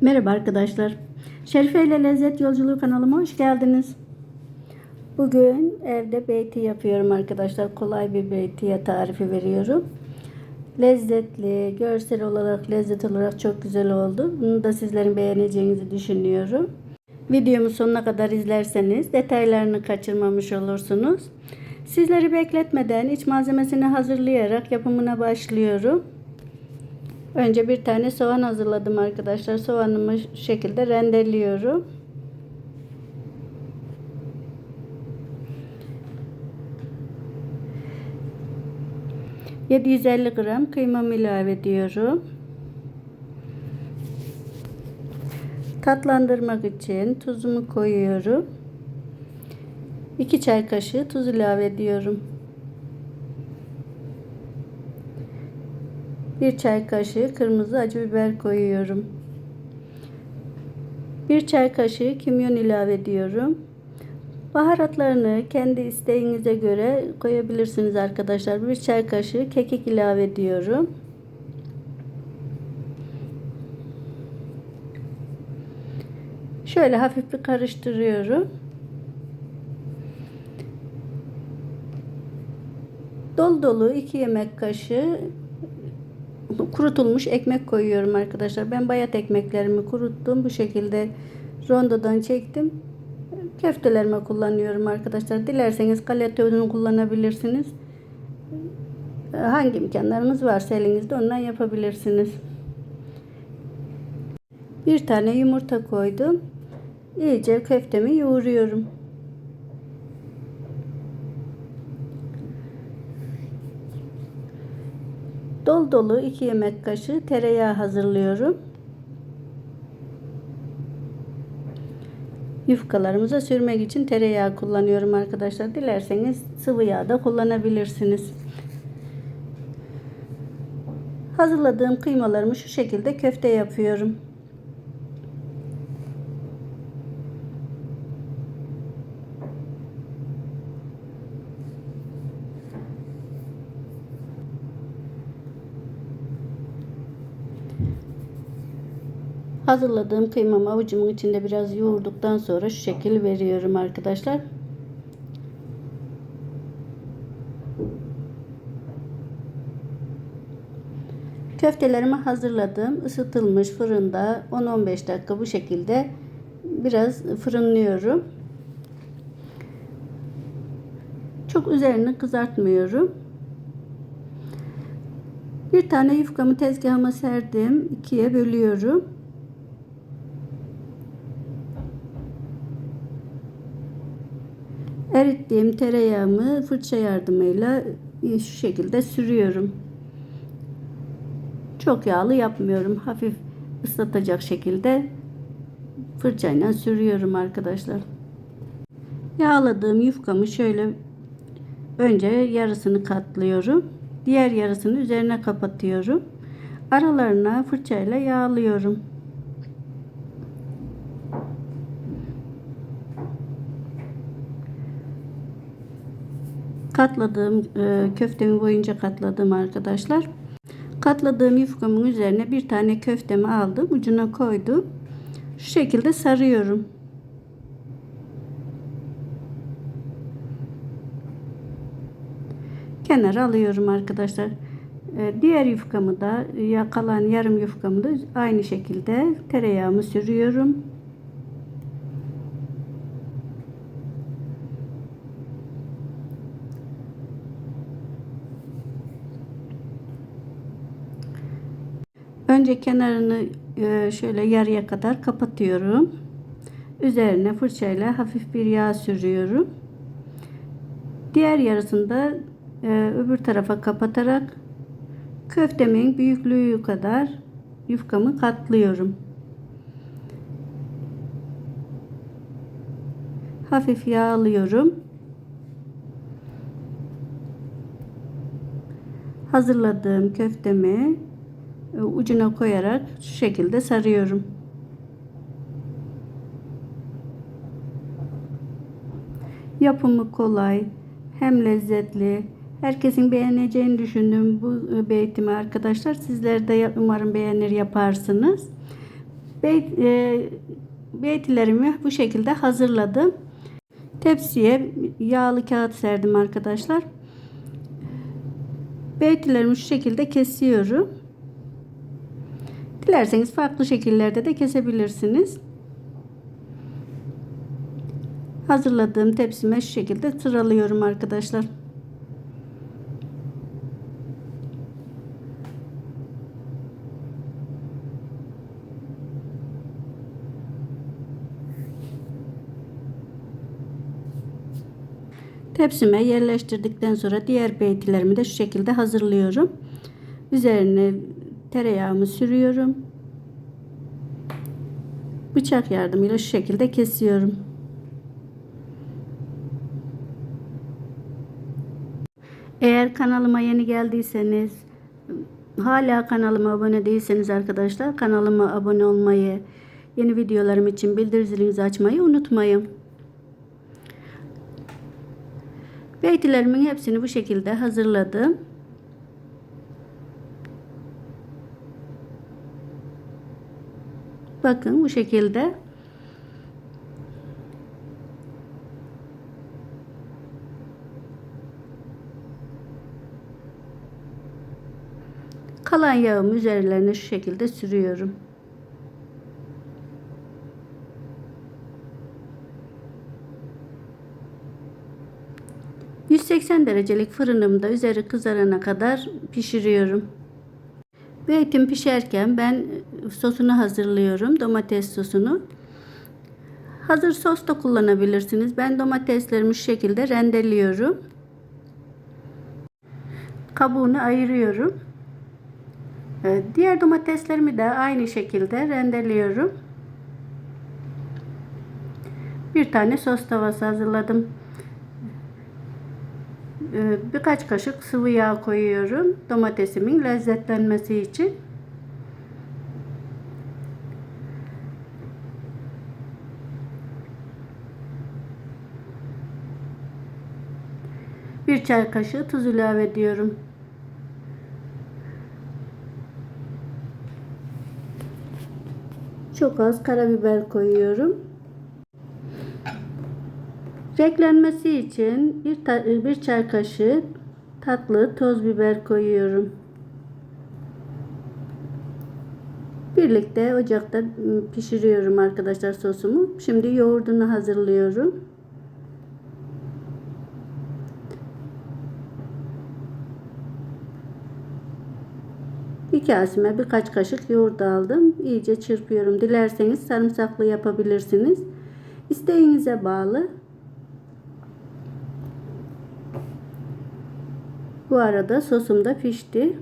Merhaba arkadaşlar. Şerife ile Lezzet Yolculuğu kanalıma hoş geldiniz. Bugün evde beyti yapıyorum arkadaşlar. Kolay bir beytiye tarifi veriyorum. Lezzetli, görsel olarak, lezzet olarak çok güzel oldu. Bunu da sizlerin beğeneceğinizi düşünüyorum. Videomu sonuna kadar izlerseniz detaylarını kaçırmamış olursunuz. Sizleri bekletmeden iç malzemesini hazırlayarak yapımına başlıyorum. Önce bir tane soğan hazırladım arkadaşlar. Soğanımı şu şekilde rendeliyorum. ...750 gram kıymamı ilave ediyorum. Tatlandırmak için tuzumu koyuyorum. 2 çay kaşığı tuz ilave ediyorum. 1 çay kaşığı kırmızı acı biber koyuyorum. 1 çay kaşığı kimyon ilave ediyorum. Baharatlarını kendi isteğinize göre koyabilirsiniz arkadaşlar. 1 çay kaşığı kekik ilave ediyorum. Şöyle hafif bir karıştırıyorum. Dolu dolu 2 yemek kaşığı kurutulmuş ekmek koyuyorum arkadaşlar. Ben bayat ekmeklerimi kuruttum. Bu şekilde rondodan çektim. Köftelerime kullanıyorum arkadaşlar. Dilerseniz galeta unu kullanabilirsiniz. Hangi imkanlarınız varsa elinizde ondan yapabilirsiniz. Bir tane yumurta koydum. İyice köftemi yoğuruyorum. Dolu dolu 2 yemek kaşığı tereyağı hazırlıyorum. Yufkalarımıza sürmek için tereyağı kullanıyorum arkadaşlar. Dilerseniz sıvı yağ da kullanabilirsiniz. Hazırladığım kıymalarımı şu şekilde köfte yapıyorum. Hazırladığım kıymamı avucumun içinde biraz yoğurduktan sonra şu şekil veriyorum arkadaşlar. Köftelerimi hazırladım. Isıtılmış fırında 10-15 dakika bu şekilde biraz fırınlıyorum. Çok üzerini kızartmıyorum. Bir tane yufkamı tezgahıma serdim. ikiye bölüyorum. Erittiğim tereyağımı fırça yardımıyla şu şekilde sürüyorum. Çok yağlı yapmıyorum. Hafif ıslatacak şekilde fırçayla sürüyorum arkadaşlar. Yağladığım yufkamı şöyle önce yarısını katlıyorum. Diğer yarısını üzerine kapatıyorum. Aralarına fırçayla yağlıyorum. Katladığım e, köftemi boyunca katladım arkadaşlar. Katladığım yufkamın üzerine bir tane köftemi aldım. Ucuna koydum. Şu şekilde sarıyorum. Kenara alıyorum arkadaşlar. E, diğer yufkamı da ya kalan yarım yufkamı da aynı şekilde tereyağımı sürüyorum. Önce kenarını e, şöyle yarıya kadar kapatıyorum. Üzerine fırçayla hafif bir yağ sürüyorum. Diğer yarısında e, öbür tarafa kapatarak köftemin büyüklüğü kadar yufkamı katlıyorum. Hafif yağlıyorum. Hazırladığım köftemi ucuna koyarak şu şekilde sarıyorum. Yapımı kolay, hem lezzetli, herkesin beğeneceğini düşündüğüm bu beytimi arkadaşlar sizler de umarım beğenir yaparsınız. Bey, e, beytilerimi bu şekilde hazırladım. Tepsiye yağlı kağıt serdim arkadaşlar. Beytilerimi şu şekilde kesiyorum. Dilerseniz farklı şekillerde de kesebilirsiniz. Hazırladığım tepsime şu şekilde sıralıyorum arkadaşlar. Tepsime yerleştirdikten sonra diğer beytilerimi de şu şekilde hazırlıyorum. Üzerine tereyağımı sürüyorum. Bıçak yardımıyla şu şekilde kesiyorum. Eğer kanalıma yeni geldiyseniz hala kanalıma abone değilseniz arkadaşlar kanalıma abone olmayı, yeni videolarım için bildirim zilinizi açmayı unutmayın. Beytilerimin hepsini bu şekilde hazırladım. Bakın bu şekilde. Kalan yağımı üzerlerine şu şekilde sürüyorum. ...180 derecelik fırınımda üzeri kızarana kadar pişiriyorum. Beytim pişerken ben sosunu hazırlıyorum. Domates sosunu. Hazır sos da kullanabilirsiniz. Ben domateslerimi şu şekilde rendeliyorum. Kabuğunu ayırıyorum. Diğer domateslerimi de aynı şekilde rendeliyorum. Bir tane sos tavası hazırladım. Ee, Birkaç kaşık sıvı yağ koyuyorum. Domatesimin lezzetlenmesi için. Bir çay kaşığı tuz ilave ediyorum. Çok az karabiber koyuyorum. Renklenmesi için bir, bir çay kaşığı tatlı toz biber koyuyorum. Birlikte ocakta ıı, pişiriyorum arkadaşlar sosumu. Şimdi yoğurdunu hazırlıyorum. Bir kaseme birkaç kaşık yoğurt aldım. İyice çırpıyorum. Dilerseniz sarımsaklı yapabilirsiniz. İsteğinize bağlı. Bu arada sosum da pişti.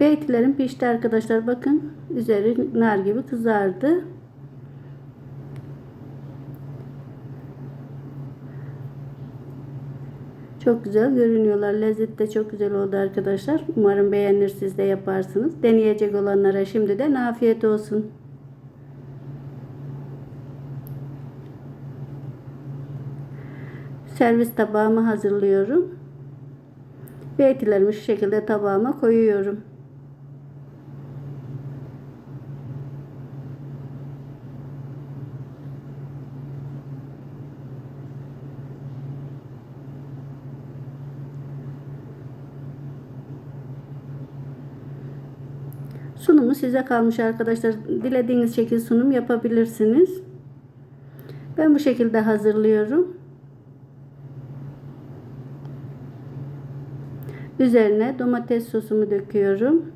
Beytlerim pişti arkadaşlar. Bakın üzeri nar gibi kızardı. Çok güzel görünüyorlar. Lezzet de çok güzel oldu arkadaşlar. Umarım beğenir siz de yaparsınız. Deneyecek olanlara şimdiden afiyet olsun. Servis tabağımı hazırlıyorum. Beytilerimi şu şekilde tabağıma koyuyorum. Sunumu size kalmış arkadaşlar. Dilediğiniz şekilde sunum yapabilirsiniz. Ben bu şekilde hazırlıyorum. Üzerine domates sosumu döküyorum.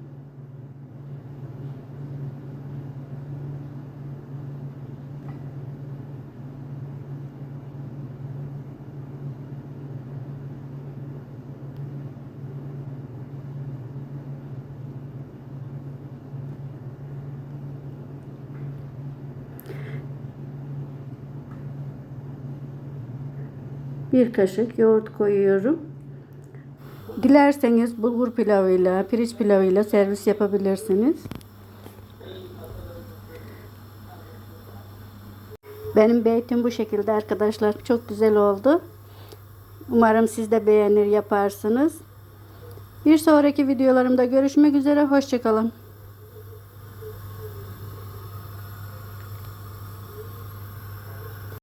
Bir kaşık yoğurt koyuyorum. Dilerseniz bulgur pilavıyla, pirinç pilavıyla servis yapabilirsiniz. Benim beytim bu şekilde arkadaşlar. Çok güzel oldu. Umarım siz de beğenir yaparsınız. Bir sonraki videolarımda görüşmek üzere. Hoşçakalın.